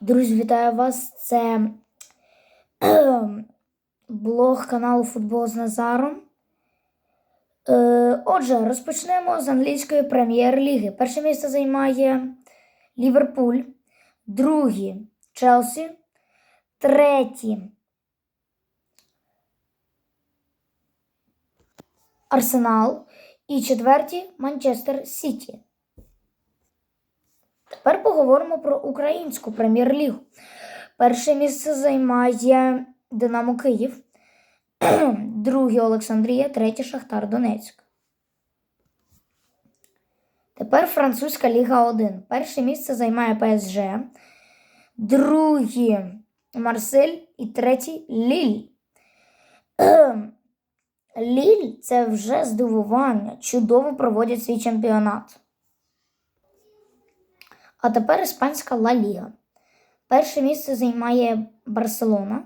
Друзі, вітаю вас! Це блог каналу Футбол з Назаром. Е, отже, розпочнемо з англійської прем'єр-ліги. Перше місце займає Ліверпуль, друге Челсі, третє Арсенал і четверті Манчестер Сіті. Поговоримо про українську прем'єр-лігу. Перше місце займає Динамо Київ, друге Олександрія, третє Шахтар Донецьк. Тепер французька Ліга 1. Перше місце займає ПСЖ, друге Марсель і третє Ліль. Ліль це вже здивування. Чудово проводять свій чемпіонат. А тепер іспанська Ла Ліга. Перше місце займає Барселона.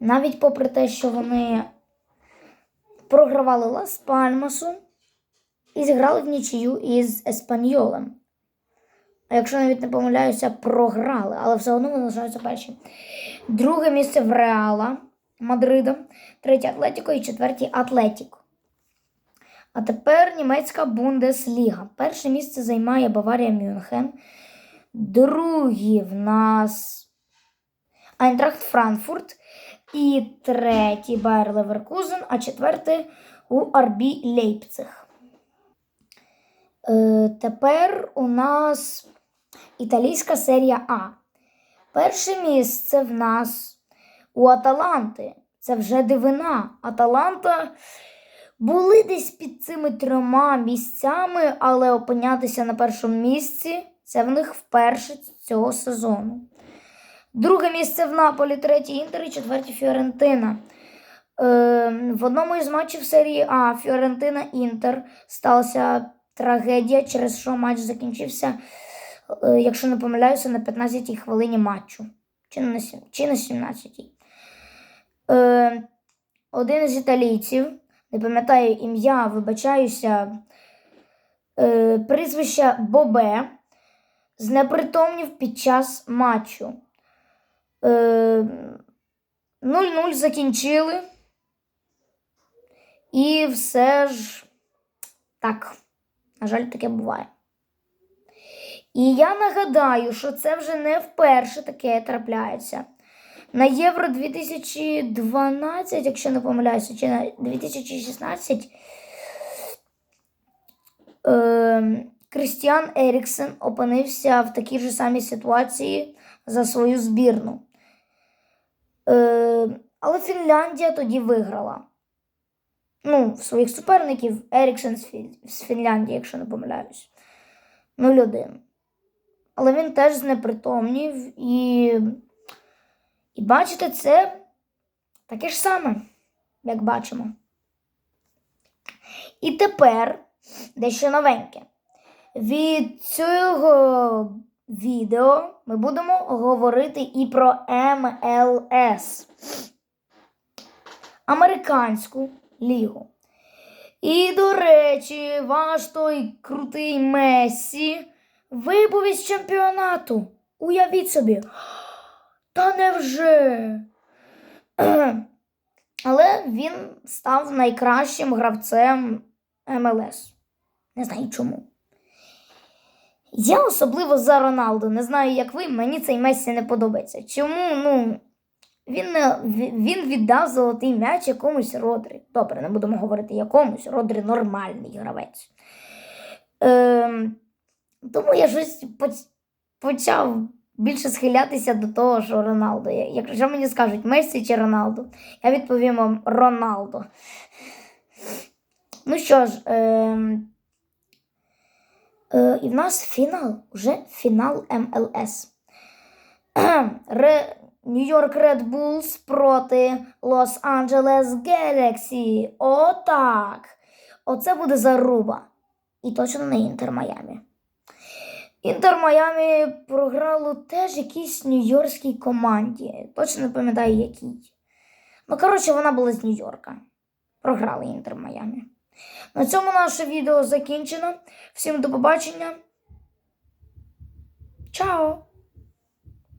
Навіть попри те, що вони програвали Лас Пальмасу і зіграли в нічию із Еспаньолем. А якщо навіть не помиляюся, програли, але все одно вони лишаються перші. Друге місце в Реала Мадрида, третє Атлетіко і четверте Атлетіко. А тепер німецька Бундесліга. Перше місце займає Баварія Мюнхен. Другі в нас Айнтрахт Франкфурт. І третій Байер Леверкузен, а четвертий у Арбі Лейпциг. Е, тепер у нас італійська серія А. Перше місце в нас у Аталанти. Це вже дивина. Аталанта були десь під цими трьома місцями, але опинятися на першому місці це в них вперше цього сезону. Друге місце в Наполі, третє Інтер і четверте Фіорентина. Е, в одному із матчів серії А Фіорентина Інтер сталася трагедія, через що матч закінчився, е, якщо не помиляюся, на 15-й хвилині матчу. Чи на, чи на 17-й. Е, один із італійців, не пам'ятаю ім'я, вибачаюся, е, прізвище Бобе, знепритомнів під час матчу. Е, 0-0 закінчили. І все ж так, на жаль, таке буває. І я нагадаю, що це вже не вперше таке трапляється. На Євро 2012, якщо не помиляюся, чи на 2016 е, Крістіан Еріксен опинився в такій ж самій ситуації за свою збірну. Е, але Фінляндія тоді виграла. Ну, своїх суперників Еріксен з Фінляндії, якщо не помиляюсь. 0-1. Але він теж знепритомнів і. І бачите, це таке ж саме, як бачимо. І тепер дещо новеньке. Від цього відео ми будемо говорити і про МЛС. Американську лігу. І, до речі, ваш той крутий Мессі вибув із чемпіонату. Уявіть собі. Та невже? Але він став найкращим гравцем МЛС. Не знаю чому. Я особливо за Роналду. Не знаю, як ви, мені цей Мессі не подобається. Чому? Ну, він, він віддав золотий м'яч якомусь Родрі. Добре, не будемо говорити якомусь. Родрі нормальний гравець. Ем, тому я щось поч- почав більше схилятися до того, що Роналдо. Якщо мені скажуть Мессі чи Роналдо, я відповім вам Роналдо. Ну що ж, ем, е, і в нас фінал, уже фінал МЛС. Нью-Йорк Red Bulls проти Лос-Анджелес Galaxy. Отак. Оце буде заруба. І точно не Інтер Майамі. Інтер Майамі програло теж якійсь нью-йоркській команді. Точно не пам'ятаю якій. Ну, коротше, вона була з Нью-Йорка. Програли Інтер Майами. На цьому наше відео закінчено. Всім до побачення. Чао!